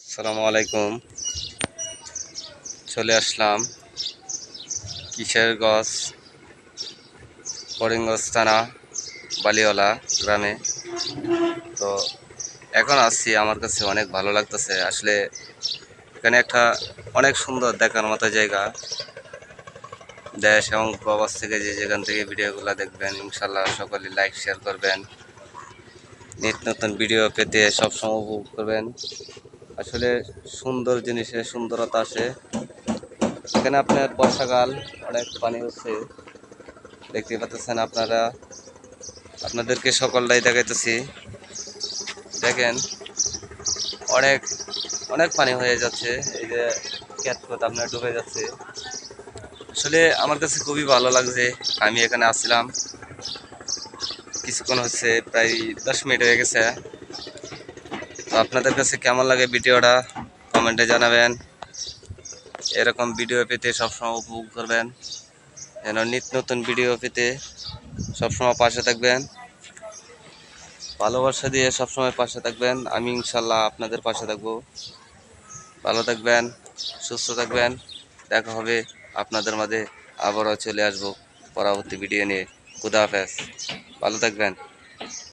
আসসালামু আলাইকুম। চলে আসলাম কিশোরগঞ্জ করিমগঞ্জ থানা বালিওয়ালা গ্রামে। তো এখন আসছি, আমার কাছে অনেক ভালো লাগতেছে। আসলে এখানে একটা অনেক সুন্দর দেখার মতো জায়গা। দেশ এবং প্রবাস থেকে যে যেখান থেকে ভিডিওগুলো দেখবেন ইনশাল্লাহ সকলে লাইক শেয়ার করবেন। নিত্য নতুন ভিডিও পেতে সবসময় উপভোগ করবেন। আসলে সুন্দর জিনিসের সুন্দরতা আছে এখানে আপনার বর্ষাকাল, অনেক পানি হচ্ছে দেখতে পাচ্ছেন আপনারা। আপনাদেরকে সকলটাই দেখাইতেছি। দেখেন, অনেক অনেক পানি হয়ে যাচ্ছে। এই যে ক্যাটকোট আপনার ডুবে যাচ্ছে। আসলে আমার কাছে খুবই ভালো লাগছে। আমি এখানে আসছিলাম। কিছুক্ষণ হচ্ছে প্রায় দশ মিনিট হয়ে গেছে। আপনাদের কাছে কেমন লাগে ভিডিওটা? কমেন্টে জানাবেন। এরকম ভিডিও পেতে সবসময় উপভোগ করবেন। যেন নিত্য নতুন ভিডিও পেতে সবসময় পাশে থাকবেন। ভালোবাসা দিয়ে সবসময় পাশে থাকবেন। আমি ইনশাল্লাহ আপনাদের পাশে থাকব। ভালো থাকবেন, সুস্থ থাকবেন। দেখা হবে আপনাদের মাঝে। আবারও চলে আসব পরবর্তী ভিডিও নিয়ে। খুদা হাফেজ। ভালো থাকবেন।